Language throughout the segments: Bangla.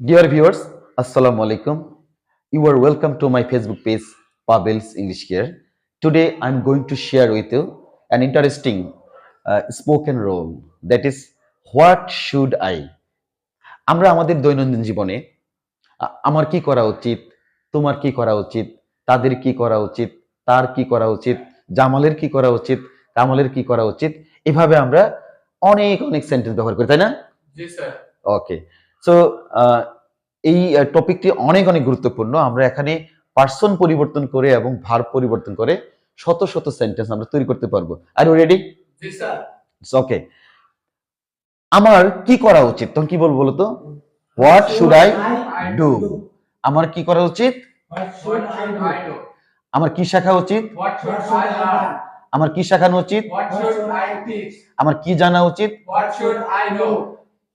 Dear viewers, Assalamu alaikum. You are welcome to my Facebook page, Pavel's English Care. Today I'm going to share with you an interesting uh, spoken role that is What should I? আমরা আমাদের দৈনন্দিন জীবনে আমার কি করা উচিত তোমার কি করা উচিত তাদের কি করা উচিত তার কি করা উচিত জামালের কি করা উচিত কামালের কি করা উচিত এভাবে আমরা অনেক অনেক সেন্টেন্স ব্যবহার করি তাই না ওকে সো এই টপিকটি অনেক অনেক গুরুত্বপূর্ণ। আমরা এখানে পার্সন পরিবর্তন করে এবং ভার পরিবর্তন করে শত শত সেন্টেন্স আমরা তৈরি করতে পারব। আর রেডি ওকে আমার কি করা উচিত? তখন কি বলব বলো তো? হোয়াট শুড আই ডু আমার কি করা উচিত? আমার কি শেখা উচিত? আমার কি শেখানো উচিত? আমার কি জানা উচিত?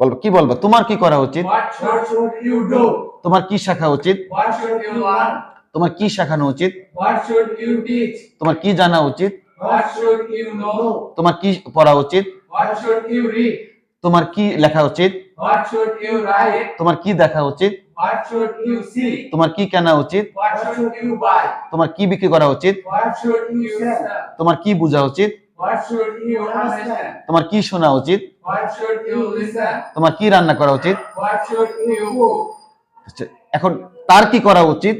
বলব কি বলব তোমার কি করা উচিত তোমার কি শাখা উচিত তোমার কি শেখানো উচিত তোমার কি জানা উচিত তোমার কি পড়া উচিত তোমার কি লেখা উচিত তোমার কি দেখা উচিত তোমার কি কেনা উচিত তোমার কি বিক্রি করা উচিত তোমার কি বোঝা উচিত তোমার কি শোনা উচিত তোমার কি রান্না করা উচিত? আচ্ছা, এখন তার কি করা উচিত?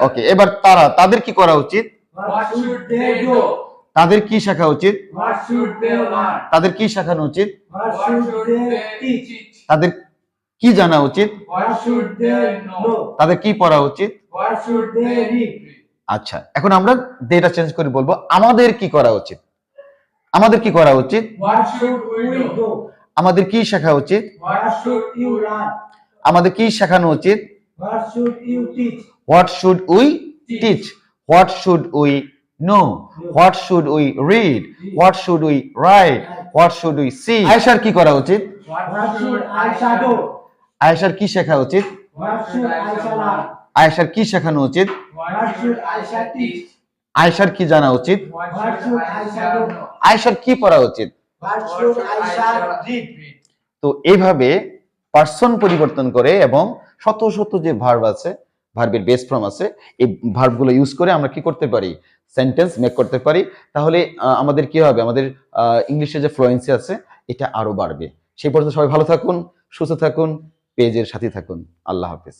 ওকে এবার তারা তাদের কি করা উচিত? তাদের কি শেখা উচিত? তাদের কি শেখানো উচিত? তাদের কি জানা উচিত? তাদের কি পড়া উচিত? আচ্ছা এখন আমরা ডেটা চেঞ্জ করে বলব আমাদের কি করা উচিত? আমাদের কি করা উচিত What should we do? আমাদের কি শেখা উচিত What should you learn? আমাদের কি শেখানো উচিত What should you teach? What should we teach what should we know what should we read what should we write what should we see আয়েশার কি করা উচিত What should Aisha আয়েশার কি শেখা উচিত What should Aisha আয়েশার কি শেখানো উচিত আয়েশার কি জানা উচিত? আয়েশার কি পড়া উচিত? তো এইভাবে পার্সন পরিবর্তন করে এবং শত শত যে ভার্ব আছে ভার্বের বেস ফর্ম আছে, এই ভার্বগুলো ইউজ করে আমরা কি করতে পারি? সেন্টেন্স মেক করতে পারি। তাহলে আমাদের কি হবে? আমাদের ইংলিশে যে ফ্লুয়েন্সি আছে, এটা আরও বাড়বে। সেই পর্যন্ত সবাই ভালো থাকুন, সুস্থ থাকুন, পেজের সাথে থাকুন। আল্লাহ হাফিজ।